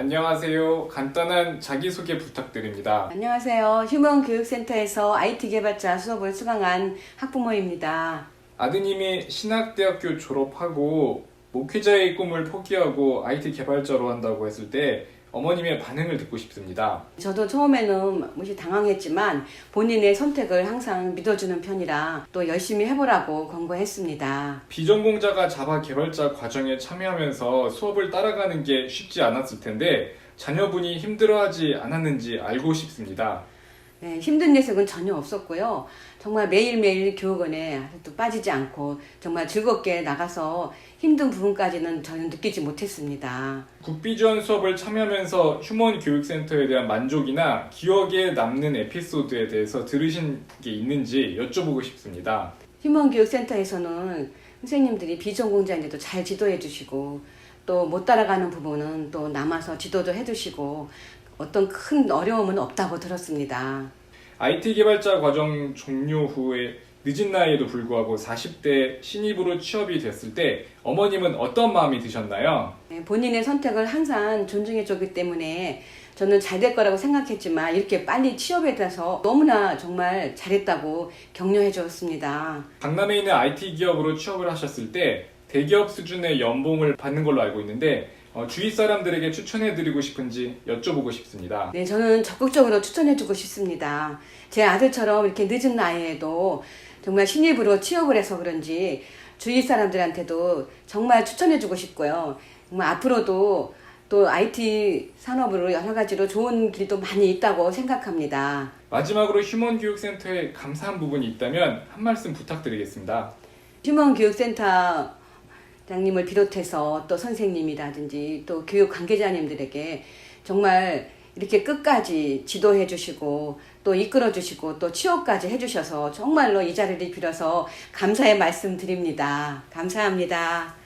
안녕하세요. 간단한 자기소개 부탁드립니다. 안녕하세요. 휴먼 교육센터에서 IT 개발자 수업을 수강한 학부모입니다. 아드님이 신학대학교 졸업하고 목회자의 꿈을 포기하고 IT 개발자로 한다고 했을 때 어머님의 반응을 듣고 싶습니다. 저도 처음에는 무시 당황했지만 본인의 선택을 항상 믿어주는 편이라 또 열심히 해보라고 권고했습니다. 비전공자가 자바 개발자 과정에 참여하면서 수업을 따라가는 게 쉽지 않았을 텐데 자녀분이 힘들어하지 않았는지 알고 싶습니다. 네, 힘든 녀석은 전혀 없었고요. 정말 매일매일 교육원에 또 빠지지 않고 정말 즐겁게 나가서 힘든 부분까지는 저는 느끼지 못했습니다. 국비 지원 수업을 참여하면서 휴먼 교육센터에 대한 만족이나 기억에 남는 에피소드에 대해서 들으신 게 있는지 여쭤보고 싶습니다. 휴먼 교육센터에서는 선생님들이 비전공자인데도 잘 지도해 주시고 또 못 따라가는 부분은 또 남아서 지도도 해 주시고 어떤 큰 어려움은 없다고 들었습니다. IT 개발자 과정 종료 후에 늦은 나이에도 불구하고 40대 신입으로 취업이 됐을 때 어머님은 어떤 마음이 드셨나요? 네, 본인의 선택을 항상 존중해 줬기 때문에 저는 잘 될 거라고 생각했지만 이렇게 빨리 취업에 대해서 너무나 정말 잘했다고 격려해 주었습니다. 강남에 있는 IT 기업으로 취업을 하셨을 때 대기업 수준의 연봉을 받는 걸로 알고 있는데 어, 주위 사람들에게 추천해드리고 싶은지 여쭤보고 싶습니다. 네, 저는 적극적으로 추천해주고 싶습니다. 제 아들처럼 이렇게 늦은 나이에도 정말 신입으로 취업을 해서 그런지 주위 사람들한테도 정말 추천해주고 싶고요. 정말 앞으로도 또 IT 산업으로 여러 가지로 좋은 길도 많이 있다고 생각합니다. 마지막으로 휴먼 교육센터에 감사한 부분이 있다면 한 말씀 부탁드리겠습니다. 휴먼 교육센터 장님을 비롯해서 또 선생님이라든지 또 교육 관계자님들에게 정말 이렇게 끝까지 지도해 주시고 또 이끌어 주시고 또 취업까지 해 주셔서 정말로 이 자리를 빌어서 감사의 말씀 드립니다. 감사합니다.